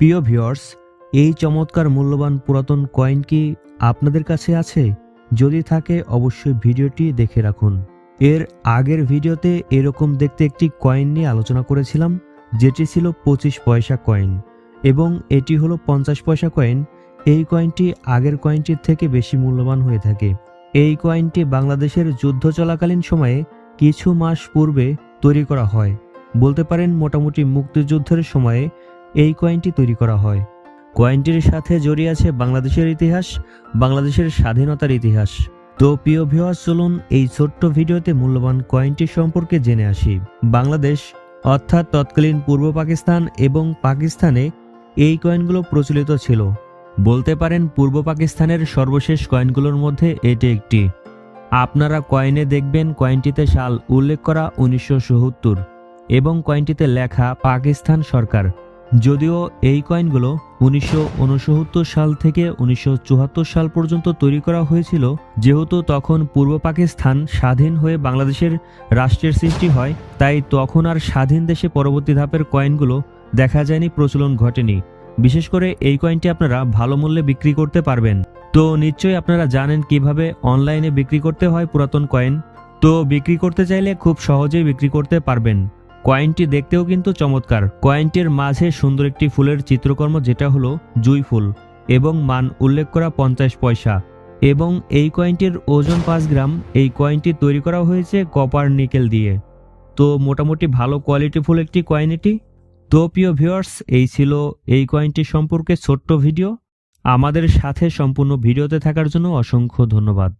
প্রিয় ভিউয়ার্স, এই চমৎকার মূল্যবান পুরাতন কয়েন কি আপনাদের কাছে আছে? যদি থাকে, অবশ্যই ভিডিওটি দেখে রাখুন। এর আগের ভিডিওতে এরকম দেখতে একটি কয়েন নিয়ে আলোচনা করেছিলাম, যেটি ছিল পঁচিশ পয়সা কয়েন এবং এটি হলো পঞ্চাশ পয়সা কয়েন। এই কয়েনটি আগের কয়েনটির থেকে বেশি মূল্যবান হয়ে থাকে। এই কয়েনটি বাংলাদেশের যুদ্ধ চলাকালীন সময়ে কিছু মাস পূর্বে তৈরি করা হয়। বলতে পারেন, মোটামুটি মুক্তিযুদ্ধের সময়ে এই কয়েনটি তৈরি করা হয়। কয়েনটির সাথে জড়িয়ে আছে বাংলাদেশের ইতিহাস, বাংলাদেশের স্বাধীনতার ইতিহাস। তো প্রিয় ভিওয়াস চলুন এই ছোট্ট ভিডিওতে মূল্যবান কয়েনটি সম্পর্কে জেনে আসি। বাংলাদেশ, অর্থাৎ তৎকালীন পূর্ব পাকিস্তান এবং পাকিস্তানে এই কয়েনগুলো প্রচলিত ছিল। বলতে পারেন পূর্ব পাকিস্তানের সর্বশেষ কয়েনগুলোর মধ্যে এটি একটি। আপনারা কয়েনে দেখবেন কয়েনটিতে সাল উল্লেখ করা উনিশশো এবং কয়েনটিতে লেখা পাকিস্তান সরকার। যদিও এই কয়েনগুলো উনিশশো ঊনসত্তর সাল থেকে উনিশশো চুয়াত্তর সাল পর্যন্ত তৈরি করা হয়েছিল, যেহেতু তখন পূর্ব পাকিস্তান স্বাধীন হয়ে বাংলাদেশের রাষ্ট্রের সৃষ্টি হয়, তাই তখন আর স্বাধীন দেশে পরবর্তী ধাপের কয়েনগুলো দেখা যায়নি, প্রচলন ঘটেনি। বিশেষ করে এই কয়েনটি আপনারা ভালো মূল্যে বিক্রি করতে পারবেন। তো নিশ্চয়ই আপনারা জানেন কীভাবে অনলাইনে বিক্রি করতে হয় পুরাতন কয়েন তো বিক্রি করতে চাইলে খুব সহজেই বিক্রি করতে পারবেন। কয়েনটি দেখতেও কিন্তু চমৎকার। কয়েনটির মাঝে সুন্দর একটি ফুলের চিত্রকর্ম যেটা হলো জুই ফুল এবং মান উল্লেখ করা পঞ্চাশ পয়সা। এবং এই কয়েনটির ওজন পাঁচ গ্রাম, এই কয়েনটি তৈরি করা হয়েছে কপার নিকেল দিয়ে। তো মোটামুটি ভালো কোয়ালিটি ফুল একটি কয়েন এটি। তো প্রিয় ভিউয়ার্স, এই ছিল এই কয়েনটি সম্পর্কে ছোট্ট ভিডিও। আমাদের সাথে সম্পূর্ণ ভিডিওতে থাকার জন্য অসংখ্য ধন্যবাদ।